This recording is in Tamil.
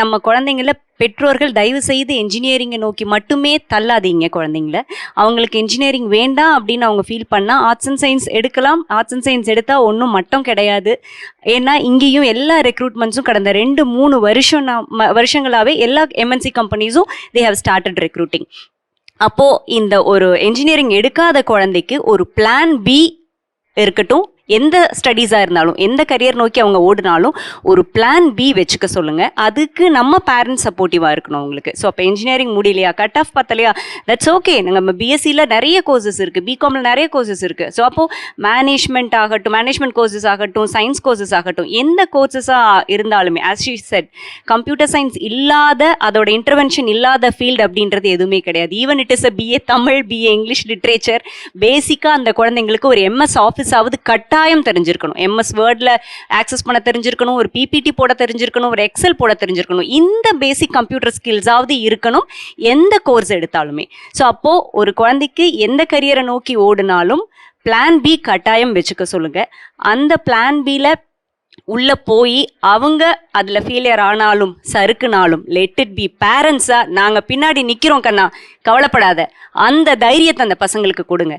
நம்ம குழந்தைங்கள பெற்றோர்கள் தயவு செய்து என்ஜினியரிங்கை நோக்கி மட்டுமே தள்ளாதீங்க குழந்தைங்கள. அவங்களுக்கு இன்ஜினியரிங் வேண்டாம் அப்படின்னு அவங்க ஃபீல் பண்ணால் ஆர்ட்ஸ் அண்ட் சயின்ஸ் எடுக்கலாம். ஆர்ட்ஸ் அண்ட் சயின்ஸ் எடுத்தால் ஒன்றும் மட்டும் கிடையாது. ஏன்னா இங்கேயும் எல்லா ரெக்ரூட்மெண்ட்ஸும் கடந்த ரெண்டு மூணு வருஷம் வருஷங்களாகவே எல்லா எம்என்சி கம்பெனிஸும் தே ஹவ் ஸ்டார்டட் ரெக்ரூட்டிங் அப்போது இந்த ஒரு என்ஜினியரிங் எடுக்காத குழந்தைக்கு ஒரு பிளான் பி இருக்கட்டும் எந்த ஸ்டடீஸாக இருந்தாலும் எந்த கரியர் நோக்கி அவங்க ஓடினாலும் ஒரு பிளான் பி வச்சுக்க சொல்லுங்கள் அதுக்கு நம்ம பேரண்ட்ஸ் சப்போர்ட்டிவாக இருக்கணும் உங்களுக்கு. ஸோ அப்போ இன்ஜினியரிங் முடியலையா? கட் ஆஃப் பத்தலையா? தட்ஸ் ஓகே நம்ம பிஎஸ்சியில் நிறைய கோர்சஸ் இருக்குது பிகாமில் நிறைய கோர்சஸ் இருக்குது ஸோ அப்போது மேனேஜ்மெண்ட் ஆகட்டும் மேனேஜ்மெண்ட் கோர்சஸ் ஆகட்டும் சயின்ஸ் கோர்சஸ் ஆகட்டும் எந்த கோர்சஸாக இருந்தாலுமே as she said computer science இல்லாத அதோட இன்டர்வென்ஷன் இல்லாத ஃபீல்டு அப்படின்றது எதுவுமே கிடையாது. Even it is a BA Tamil BA English literature பேசிக்காக அந்த குழந்தைங்களுக்கு ஒரு எம்எஸ் ஆஃபீஸாவது ஆகுது கட்டாயம் தெரிஞ்சிருக்கணும். எம்எஸ் வேர்டில் ஆக்சஸ் பண்ண தெரிஞ்சிருக்கணும் ஒரு பிபிடி போட தெரிஞ்சிருக்கணும் ஒரு எக்ஸல் போட தெரிஞ்சிருக்கணும். இந்த பேசிக் கம்ப்யூட்டர் ஸ்கில்ஸாவது இருக்கணும் எந்த கோர்ஸ் எடுத்தாலுமே. ஸோ அப்போது ஒரு குழந்தைக்கு எந்த கரியரை நோக்கி ஓடினாலும் பிளான் பி கட்டாயம் வச்சுக்க சொல்லுங்கள் அந்த பிளான் பியில் உள்ளே போய் அவங்க அதில் ஃபெயிலியர் ஆனாலும் சறுக்குனாலும் லெட் இட் பி பேரண்ட்ஸாக நாங்கள் பின்னாடி நிற்கிறோம் கண்ணா கவலைப்படாத. அந்த தைரியத்தை அந்த பசங்களுக்கு கொடுங்க.